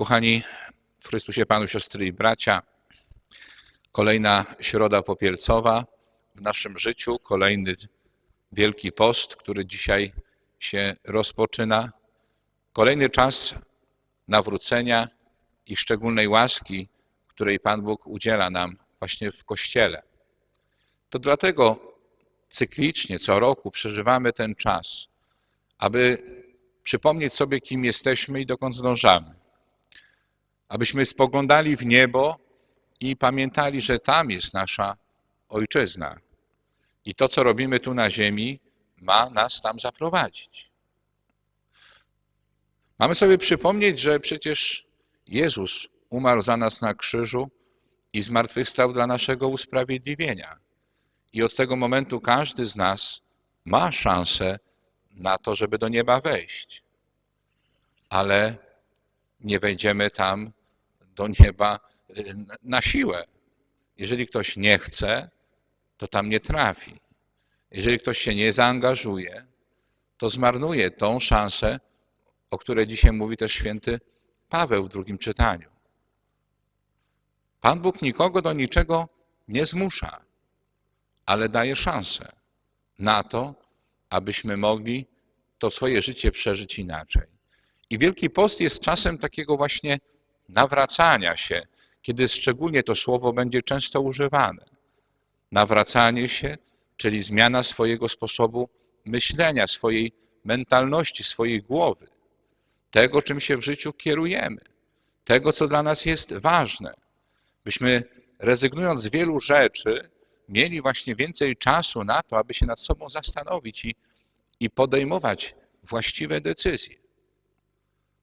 Kochani w Chrystusie Panu, siostry i bracia, kolejna środa popielcowa w naszym życiu, kolejny Wielki Post, który dzisiaj się rozpoczyna, kolejny czas nawrócenia i szczególnej łaski, której Pan Bóg udziela nam właśnie w Kościele. To dlatego cyklicznie, co roku przeżywamy ten czas, aby przypomnieć sobie, kim jesteśmy i dokąd zdążamy. Abyśmy spoglądali w niebo i pamiętali, że tam jest nasza ojczyzna. I to, co robimy tu na ziemi, ma nas tam zaprowadzić. Mamy sobie przypomnieć, że przecież Jezus umarł za nas na krzyżu i zmartwychwstał dla naszego usprawiedliwienia. I od tego momentu każdy z nas ma szansę na to, żeby do nieba wejść. Ale nie wejdziemy tam do nieba y, na siłę. Jeżeli ktoś nie chce, to tam nie trafi. Jeżeli ktoś się nie zaangażuje, to zmarnuje tą szansę, o której dzisiaj mówi też święty Paweł w drugim czytaniu. Pan Bóg nikogo do niczego nie zmusza, ale daje szansę na to, abyśmy mogli to swoje życie przeżyć inaczej. I Wielki Post jest czasem takiego właśnie nawracania się, kiedy szczególnie to słowo będzie często używane. Nawracanie się, czyli zmiana swojego sposobu myślenia, swojej mentalności, swojej głowy, tego, czym się w życiu kierujemy, tego, co dla nas jest ważne. Byśmy rezygnując z wielu rzeczy, mieli właśnie więcej czasu na to, aby się nad sobą zastanowić i, i podejmować właściwe decyzje.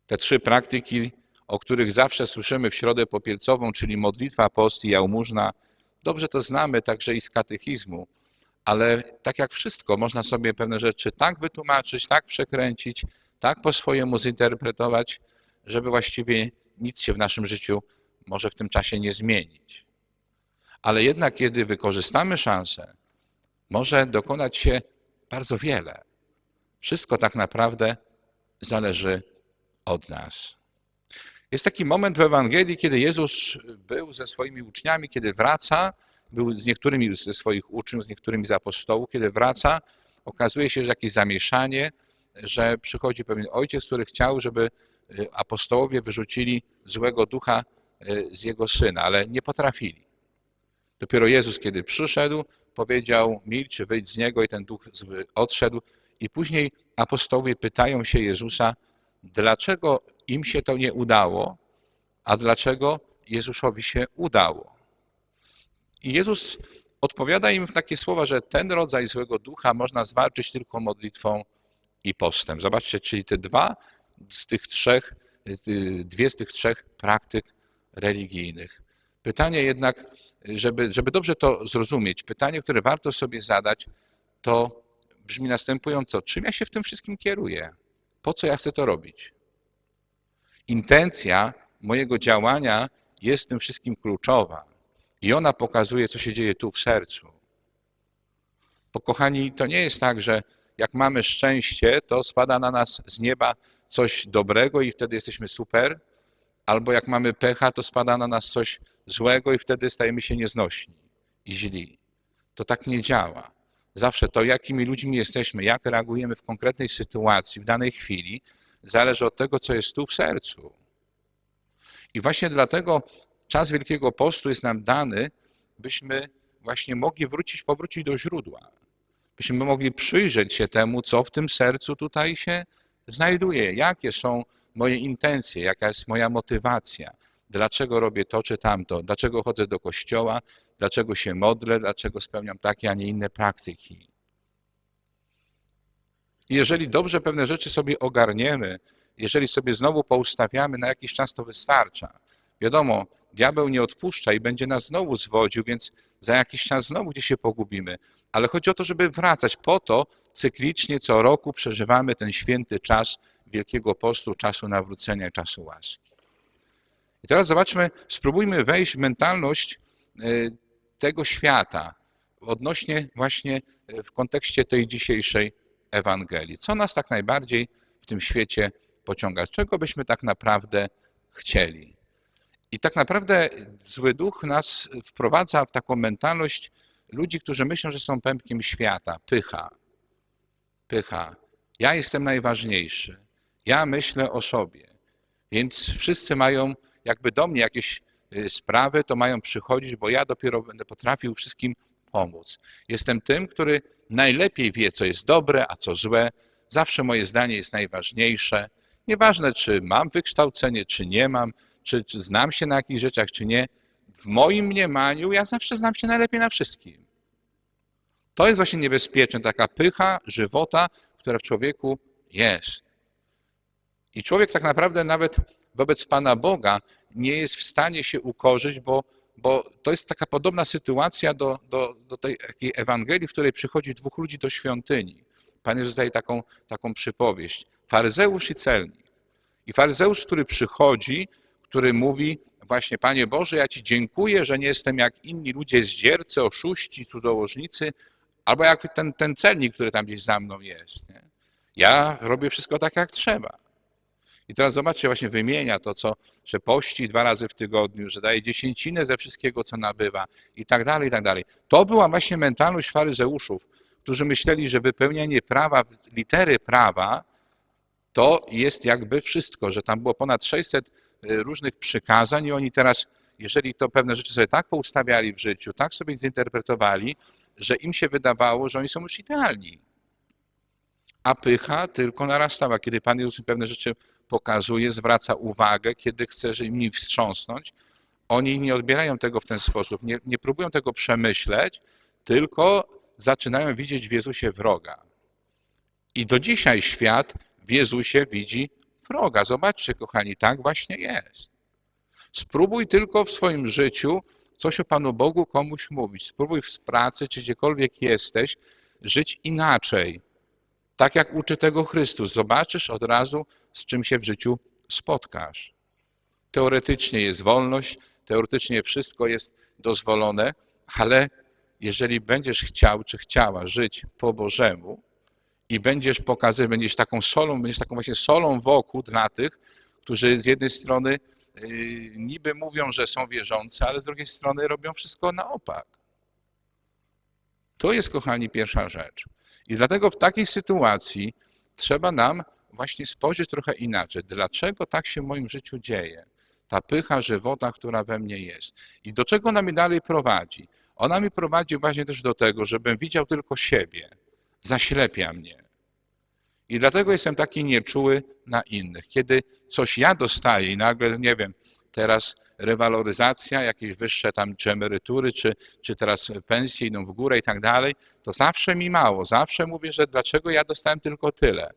Te trzy praktyki, o których zawsze słyszymy w środę popielcową, czyli modlitwa, post i jałmużna, dobrze to znamy także i z katechizmu, ale tak jak wszystko, można sobie pewne rzeczy tak wytłumaczyć, tak przekręcić, tak po swojemu zinterpretować, żeby właściwie nic się w naszym życiu może w tym czasie nie zmienić. Ale jednak, kiedy wykorzystamy szansę, może dokonać się bardzo wiele. Wszystko tak naprawdę zależy od nas. Jest taki moment w Ewangelii, kiedy Jezus był ze swoimi uczniami, kiedy wraca, był z niektórymi ze swoich uczniów, z niektórymi z apostołów, kiedy wraca, okazuje się, że jakieś zamieszanie, że przychodzi pewien ojciec, który chciał, żeby y, apostołowie wyrzucili złego ducha y, z jego syna, ale nie potrafili. Dopiero Jezus, kiedy przyszedł, powiedział: Milcz, wyjdź z niego, i ten duch zły odszedł. I później apostołowie pytają się Jezusa, dlaczego im się to nie udało, a dlaczego Jezusowi się udało. I Jezus odpowiada im w takie słowa, że ten rodzaj złego ducha można zwalczyć tylko modlitwą i postem. Zobaczcie, czyli te dwa z tych trzech, dwie z tych trzech praktyk religijnych. Pytanie jednak, żeby, żeby dobrze to zrozumieć, pytanie, które warto sobie zadać, to brzmi następująco: czym ja się w tym wszystkim kieruję? Po co ja chcę to robić? Intencja mojego działania jest tym wszystkim kluczowa i ona pokazuje, co się dzieje tu w sercu. Bo kochani, to nie jest tak, że jak mamy szczęście, to spada na nas z nieba coś dobrego i wtedy jesteśmy super, albo jak mamy pecha, to spada na nas coś złego i wtedy stajemy się nieznośni i źli. To tak nie działa. Zawsze to, jakimi ludźmi jesteśmy, jak reagujemy w konkretnej sytuacji, w danej chwili, zależy od tego, co jest tu w sercu. I właśnie dlatego czas Wielkiego Postu jest nam dany, byśmy właśnie mogli wrócić, powrócić do źródła. Byśmy mogli przyjrzeć się temu, co w tym sercu tutaj się znajduje, jakie są moje intencje, jaka jest moja motywacja, dlaczego robię to czy tamto, dlaczego chodzę do kościoła, dlaczego się modlę, dlaczego spełniam takie, a nie inne praktyki. Jeżeli dobrze pewne rzeczy sobie ogarniemy, jeżeli sobie znowu poustawiamy, na jakiś czas to wystarcza. Wiadomo, diabeł nie odpuszcza i będzie nas znowu zwodził, więc za jakiś czas znowu gdzieś się pogubimy. Ale chodzi o to, żeby wracać. Po to cyklicznie co roku przeżywamy ten święty czas Wielkiego Postu, czasu nawrócenia, czasu łaski. I teraz zobaczmy, spróbujmy wejść w mentalność y, tego świata odnośnie właśnie y, w kontekście tej dzisiejszej Ewangelii. Co nas tak najbardziej w tym świecie pociąga? Czego byśmy tak naprawdę chcieli. I tak naprawdę zły duch nas wprowadza w taką mentalność ludzi, którzy myślą, że są pępkiem świata, pycha. Pycha. Ja jestem najważniejszy. Ja myślę o sobie. Więc wszyscy mają jakby do mnie jakieś y, sprawy, to mają przychodzić, bo ja dopiero będę potrafił wszystkim pomóc. Jestem tym, który najlepiej wie, co jest dobre, a co złe. Zawsze moje zdanie jest najważniejsze. Nieważne, czy mam wykształcenie, czy nie mam, czy, czy znam się na jakichś rzeczach, czy nie. W moim mniemaniu ja zawsze znam się najlepiej na wszystkim. To jest właśnie niebezpieczne, taka pycha, żywota, która w człowieku jest. I człowiek tak naprawdę nawet wobec Pana Boga nie jest w stanie się ukorzyć, bo, bo to jest taka podobna sytuacja do, do, do tej takiej Ewangelii, w której przychodzi dwóch ludzi do świątyni. Pan Jezus daje taką, taką przypowieść. Faryzeusz i celnik. I faryzeusz, który przychodzi, który mówi właśnie, Panie Boże, ja Ci dziękuję, że nie jestem jak inni ludzie zdziercy, oszuści, cudzołożnicy, albo jak ten, ten celnik, który tam gdzieś za mną jest. Nie? Ja robię wszystko tak, jak trzeba. I teraz zobaczcie, właśnie wymienia to, co, że pości dwa razy w tygodniu, że daje dziesięcinę ze wszystkiego, co nabywa i tak dalej, i tak dalej. To była właśnie mentalność faryzeuszów, którzy myśleli, że wypełnianie prawa, litery prawa, to jest jakby wszystko, że tam było ponad 600 różnych przykazań i oni teraz, jeżeli to pewne rzeczy sobie tak poustawiali w życiu, tak sobie zinterpretowali, że im się wydawało, że oni są już idealni. A pycha tylko narastała. Kiedy Pan Jezus pewne rzeczy pokazuje, zwraca uwagę, kiedy chce im wstrząsnąć, oni nie odbierają tego w ten sposób, nie, nie próbują tego przemyśleć, tylko zaczynają widzieć w Jezusie wroga. I do dzisiaj świat w Jezusie widzi wroga. Zobaczcie, kochani, tak właśnie jest. Spróbuj tylko w swoim życiu coś o Panu Bogu komuś mówić. Spróbuj w pracy, czy gdziekolwiek jesteś, żyć inaczej. Tak jak uczy tego Chrystus. Zobaczysz od razu, z czym się w życiu spotkasz. Teoretycznie jest wolność, teoretycznie wszystko jest dozwolone, ale jeżeli będziesz chciał, czy chciała żyć po Bożemu i będziesz pokazywać, będziesz taką solą, będziesz taką właśnie solą wokół dla tych, którzy z jednej strony yy, niby mówią, że są wierzący, ale z drugiej strony robią wszystko na opak. To jest, kochani, pierwsza rzecz. I dlatego w takiej sytuacji trzeba nam właśnie spojrzeć trochę inaczej. Dlaczego tak się w moim życiu dzieje? Ta pycha żywota, która we mnie jest. I do czego ona mnie dalej prowadzi? Ona mi prowadzi właśnie też do tego, żebym widział tylko siebie. Zaślepia mnie. I dlatego jestem taki nieczuły na innych. Kiedy coś ja dostaję i nagle, nie wiem, teraz rewaloryzacja, jakieś wyższe tam czy emerytury, czy, czy teraz pensje idą w górę i tak dalej, to zawsze mi mało. Zawsze mówię, że dlaczego ja dostałem tylko tyle.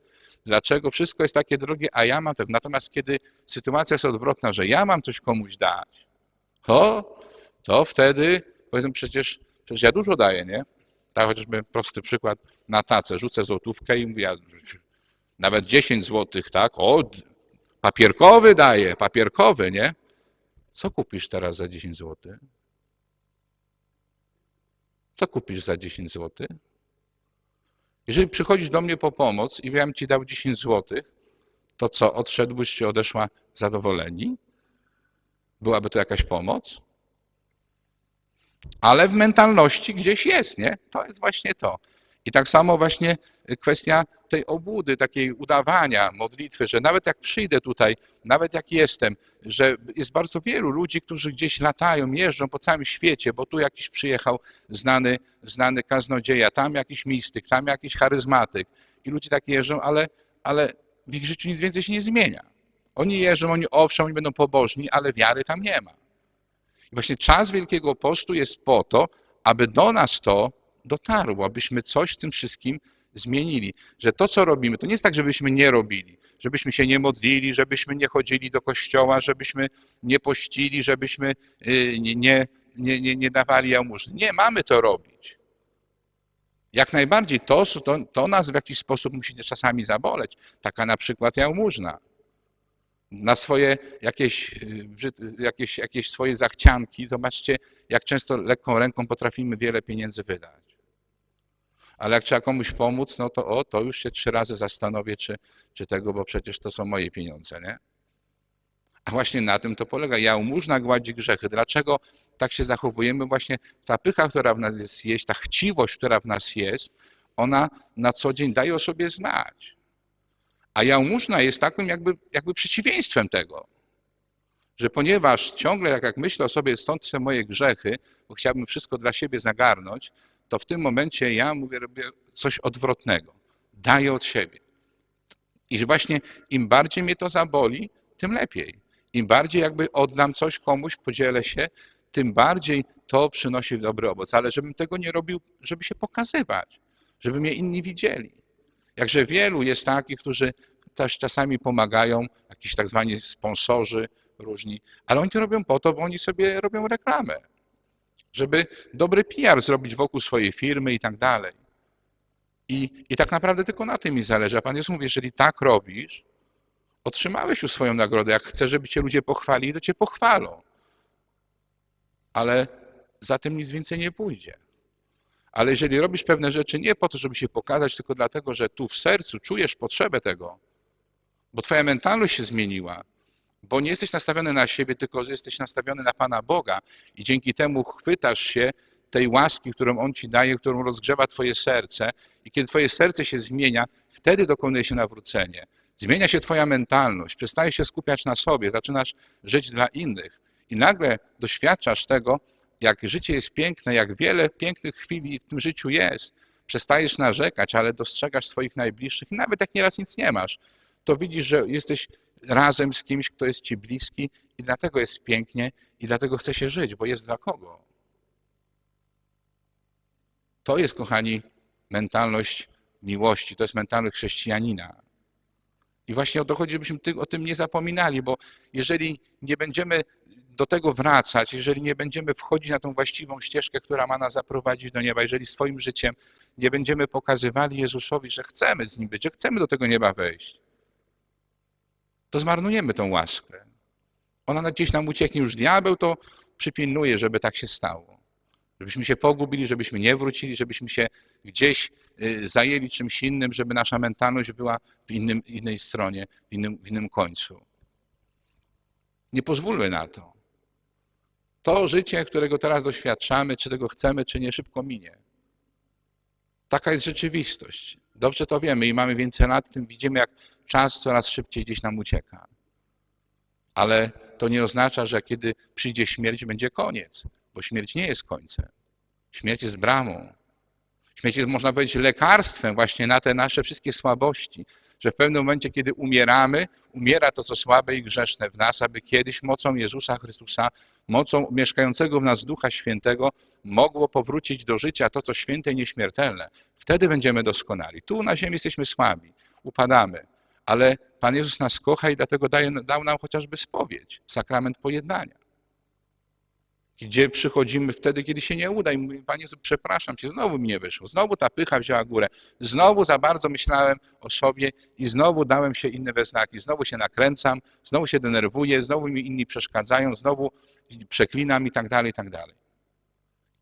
Dlaczego wszystko jest takie drogie, a ja mam to. Natomiast kiedy sytuacja jest odwrotna, że ja mam coś komuś dać, to, to wtedy powiedzmy przecież, przecież ja dużo daję, nie? Tak chociażby prosty przykład na tacę. Rzucę złotówkę i mówię, ja, nawet 10 złotych, tak? O, papierkowy daję, papierkowy, nie? Co kupisz teraz za 10 zł? Co kupisz za 10 zł? Jeżeli przychodzisz do mnie po pomoc i ja bym ci dał 10 zł, to co, odszedłbyś czy odeszła zadowoleni? Byłaby to jakaś pomoc? Ale w mentalności gdzieś jest, nie? To jest właśnie to. I tak samo właśnie kwestia tej obłudy, takiej udawania modlitwy, że nawet jak przyjdę tutaj, nawet jak jestem, że jest bardzo wielu ludzi, którzy gdzieś latają, jeżdżą po całym świecie, bo tu jakiś przyjechał znany, znany kaznodzieja, tam jakiś mistyk, tam jakiś charyzmatyk i ludzie tak jeżdżą, ale, ale w ich życiu nic więcej się nie zmienia. Oni jeżdżą, oni owszem, oni będą pobożni, ale wiary tam nie ma. I właśnie czas Wielkiego Postu jest po to, aby do nas to dotarło, abyśmy coś w tym wszystkim zmienili. Że to, co robimy, to nie jest tak, żebyśmy nie robili, żebyśmy się nie modlili, żebyśmy nie chodzili do kościoła, żebyśmy nie pościli, żebyśmy nie, nie, nie, nie dawali jałmużny. Nie, mamy to robić. Jak najbardziej to, to, to nas w jakiś sposób musi czasami zaboleć. Taka na przykład jałmużna. Na swoje jakieś, jakieś, jakieś swoje zachcianki. Zobaczcie, jak często lekką ręką potrafimy wiele pieniędzy wydać ale jak trzeba komuś pomóc, no to o, to już się trzy razy zastanowię, czy, czy tego, bo przecież to są moje pieniądze, nie? A właśnie na tym to polega. Jałmużna gładzi grzechy. Dlaczego tak się zachowujemy? Właśnie ta pycha, która w nas jest, ta chciwość, która w nas jest, ona na co dzień daje o sobie znać. A jałmużna jest takim jakby, jakby przeciwieństwem tego. Że ponieważ ciągle, jak, jak myślę o sobie, stąd są moje grzechy, bo chciałbym wszystko dla siebie zagarnąć, to w tym momencie ja mówię, robię coś odwrotnego. Daję od siebie. I właśnie im bardziej mnie to zaboli, tym lepiej. Im bardziej jakby oddam coś komuś, podzielę się, tym bardziej to przynosi dobry owoc. Ale żebym tego nie robił, żeby się pokazywać, żeby mnie inni widzieli. Jakże wielu jest takich, którzy też czasami pomagają, jakiś tak zwani sponsorzy różni, ale oni to robią po to, bo oni sobie robią reklamę, żeby dobry PR zrobić wokół swojej firmy i tak dalej. I, I tak naprawdę tylko na tym mi zależy. A Pan Jezus mówi, jeżeli tak robisz, otrzymałeś już swoją nagrodę. Jak chcesz, żeby cię ludzie pochwalili, to cię pochwalą. Ale za tym nic więcej nie pójdzie. Ale jeżeli robisz pewne rzeczy nie po to, żeby się pokazać, tylko dlatego, że tu w sercu czujesz potrzebę tego, bo twoja mentalność się zmieniła, bo nie jesteś nastawiony na siebie, tylko jesteś nastawiony na Pana Boga. I dzięki temu chwytasz się tej łaski, którą On ci daje, którą rozgrzewa twoje serce. I kiedy twoje serce się zmienia, wtedy dokonuje się nawrócenie. Zmienia się twoja mentalność, przestajesz się skupiać na sobie, zaczynasz żyć dla innych. I nagle doświadczasz tego, jak życie jest piękne, jak wiele pięknych chwili w tym życiu jest. Przestajesz narzekać, ale dostrzegasz swoich najbliższych. Nawet jak nieraz nic nie masz, to widzisz, że jesteś razem z kimś, kto jest ci bliski i dlatego jest pięknie i dlatego chce się żyć, bo jest dla kogo. To jest, kochani, mentalność miłości, to jest mentalność chrześcijanina. I właśnie o to chodzi, żebyśmy o tym nie zapominali, bo jeżeli nie będziemy do tego wracać, jeżeli nie będziemy wchodzić na tą właściwą ścieżkę, która ma nas zaprowadzić do nieba, jeżeli swoim życiem nie będziemy pokazywali Jezusowi, że chcemy z Nim być, że chcemy do tego nieba wejść, to zmarnujemy tą łaskę. Ona gdzieś nam ucieknie, już diabeł to przypilnuje, żeby tak się stało. Żebyśmy się pogubili, żebyśmy nie wrócili, żebyśmy się gdzieś y, zajęli czymś innym, żeby nasza mentalność była w innym, innej stronie, w innym, w innym końcu. Nie pozwólmy na to. To życie, którego teraz doświadczamy, czy tego chcemy, czy nie, szybko minie. Taka jest rzeczywistość. Dobrze to wiemy i mamy więcej lat, tym widzimy, jak czas coraz szybciej gdzieś nam ucieka. Ale to nie oznacza, że kiedy przyjdzie śmierć, będzie koniec, bo śmierć nie jest końcem. Śmierć jest bramą. Śmierć jest, można powiedzieć, lekarstwem właśnie na te nasze wszystkie słabości, że w pewnym momencie, kiedy umieramy, umiera to, co słabe i grzeszne w nas, aby kiedyś mocą Jezusa Chrystusa, mocą mieszkającego w nas Ducha Świętego, mogło powrócić do życia to, co święte i nieśmiertelne. Wtedy będziemy doskonali. Tu na ziemi jesteśmy słabi, upadamy, ale Pan Jezus nas kocha i dlatego daje, dał nam chociażby spowiedź, sakrament pojednania. Gdzie przychodzimy wtedy, kiedy się nie uda i mówimy, Panie Jezu, przepraszam Cię, znowu mi nie wyszło, znowu ta pycha wzięła górę, znowu za bardzo myślałem o sobie i znowu dałem się inne we znaki, znowu się nakręcam, znowu się denerwuję, znowu mi inni przeszkadzają, znowu przeklinam i tak dalej, i tak dalej.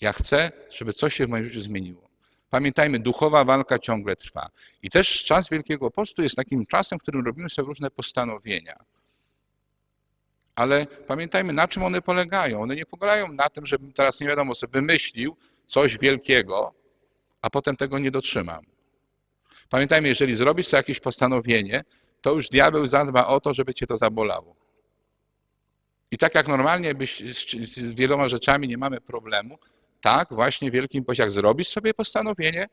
Ja chcę, żeby coś się w moim życiu zmieniło. Pamiętajmy, duchowa walka ciągle trwa. I też czas Wielkiego Postu jest takim czasem, w którym robimy sobie różne postanowienia. Ale pamiętajmy, na czym one polegają. One nie polegają na tym, żebym teraz nie wiadomo co wymyślił coś wielkiego, a potem tego nie dotrzymam. Pamiętajmy, jeżeli zrobisz sobie jakieś postanowienie, to już diabeł zadba o to, żeby cię to zabolało. I tak jak normalnie byś z, z wieloma rzeczami nie mamy problemu, tak właśnie Wielkim Poście, jak zrobisz sobie postanowienie,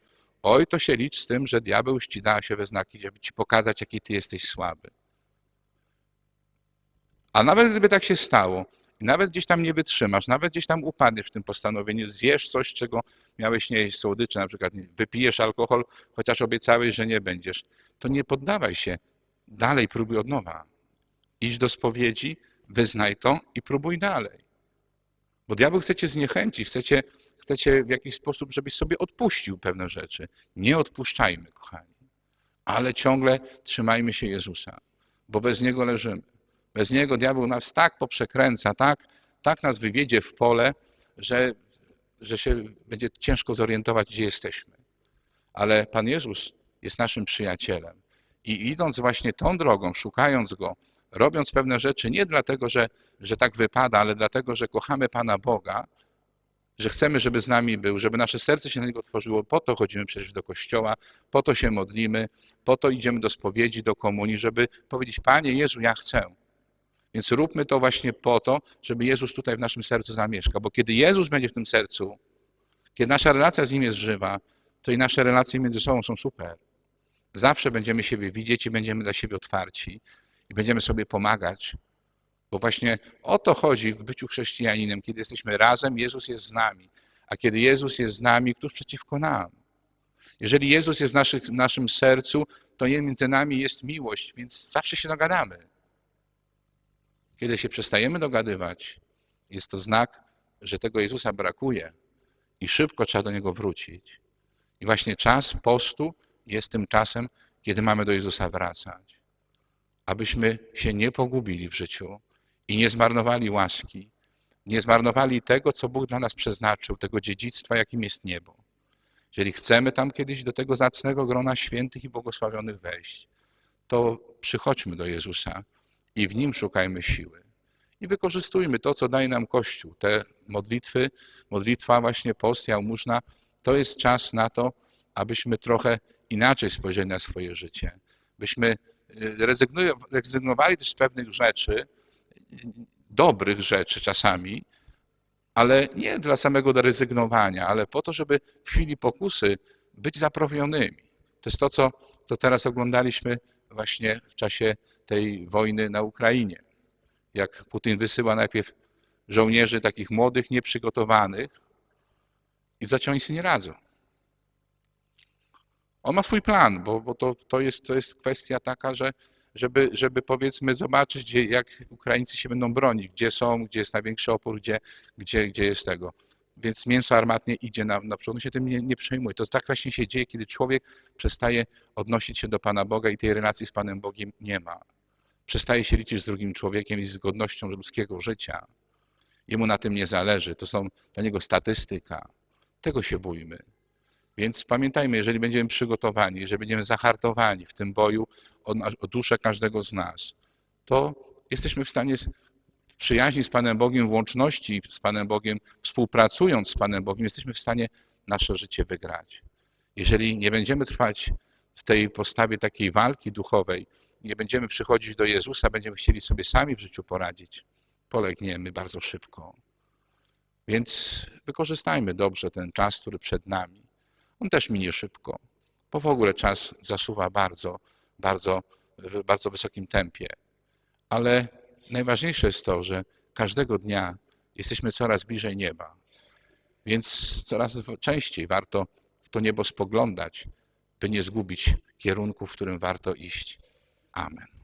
oj, to się licz z tym, że diabeł ci da się we znaki, żeby ci pokazać, jaki ty jesteś słaby. A nawet gdyby tak się stało, nawet gdzieś tam nie wytrzymasz, nawet gdzieś tam upadniesz w tym postanowieniu, zjesz coś, czego miałeś nie jeść, słodycze, na przykład wypijesz alkohol, chociaż obiecałeś, że nie będziesz, to nie poddawaj się. Dalej próbuj od nowa. Idź do spowiedzi, wyznaj to i próbuj dalej. Bo diabeł chce cię zniechęcić, chce cię, chce cię w jakiś sposób, żebyś sobie odpuścił pewne rzeczy. Nie odpuszczajmy, kochani, ale ciągle trzymajmy się Jezusa, bo bez Niego leżymy. Bez Niego diabeł nas tak poprzekręca, tak, tak nas wywiedzie w pole, że, że się będzie ciężko zorientować, gdzie jesteśmy. Ale Pan Jezus jest naszym przyjacielem. I idąc właśnie tą drogą, szukając Go, robiąc pewne rzeczy nie dlatego, że, że tak wypada, ale dlatego, że kochamy Pana Boga, że chcemy, żeby z nami był, żeby nasze serce się na Niego otworzyło. Po to chodzimy przecież do kościoła, po to się modlimy, po to idziemy do spowiedzi, do komunii, żeby powiedzieć, Panie Jezu, ja chcę. Więc róbmy to właśnie po to, żeby Jezus tutaj w naszym sercu zamieszkał. Bo kiedy Jezus będzie w tym sercu, kiedy nasza relacja z Nim jest żywa, to i nasze relacje między sobą są super. Zawsze będziemy siebie widzieć i będziemy dla siebie otwarci i będziemy sobie pomagać. Bo właśnie o to chodzi w byciu chrześcijaninem. Kiedy jesteśmy razem, Jezus jest z nami. A kiedy Jezus jest z nami, któż przeciwko nam? Jeżeli Jezus jest w, naszych, w naszym sercu, to między nami jest miłość, więc zawsze się dogadamy. Kiedy się przestajemy dogadywać, jest to znak, że tego Jezusa brakuje i szybko trzeba do Niego wrócić. I właśnie czas postu jest tym czasem, kiedy mamy do Jezusa wracać. Abyśmy się nie pogubili w życiu i nie zmarnowali łaski, nie zmarnowali tego, co Bóg dla nas przeznaczył, tego dziedzictwa, jakim jest niebo. Jeżeli chcemy tam kiedyś do tego zacnego grona świętych i błogosławionych wejść, to przychodźmy do Jezusa i w Nim szukajmy siły. I wykorzystujmy to, co daje nam Kościół. Te modlitwy, modlitwa właśnie post, jałmużna, to jest czas na to, abyśmy trochę inaczej spojrzeli na swoje życie. Byśmy rezygnowali też z pewnych rzeczy, dobrych rzeczy czasami, ale nie dla samego rezygnowania, ale po to, żeby w chwili pokusy być zaprawionymi. To jest to, co, co teraz oglądaliśmy właśnie w czasie tej wojny na Ukrainie. Jak Putin wysyła najpierw żołnierzy takich młodych, nieprzygotowanych i za co oni sobie nie radzą. On ma swój plan, bo, bo to, to, jest, to jest kwestia taka, że żeby, żeby powiedzmy zobaczyć, gdzie, jak Ukraińcy się będą bronić, gdzie są, gdzie jest największy opór, gdzie, gdzie, gdzie jest tego. Więc mięso armatnie idzie na, na przód, on się tym nie, nie przejmuje. To tak właśnie się dzieje, kiedy człowiek przestaje odnosić się do Pana Boga i tej relacji z Panem Bogiem nie ma. Przestaje się liczyć z drugim człowiekiem i z godnością ludzkiego życia. Jemu na tym nie zależy. To są dla niego statystyka. Tego się bójmy. Więc pamiętajmy, jeżeli będziemy przygotowani, jeżeli będziemy zahartowani w tym boju o, o duszę każdego z nas, to jesteśmy w stanie w przyjaźni z Panem Bogiem, w łączności z Panem Bogiem, współpracując z Panem Bogiem, jesteśmy w stanie nasze życie wygrać. Jeżeli nie będziemy trwać w tej postawie takiej walki duchowej, nie będziemy przychodzić do Jezusa, będziemy chcieli sobie sami w życiu poradzić, polegniemy bardzo szybko. Więc wykorzystajmy dobrze ten czas, który przed nami. On też minie szybko, bo w ogóle czas zasuwa bardzo, bardzo, w bardzo wysokim tempie. Ale najważniejsze jest to, że każdego dnia jesteśmy coraz bliżej nieba. Więc coraz częściej warto w to niebo spoglądać, by nie zgubić kierunku, w którym warto iść. Amen.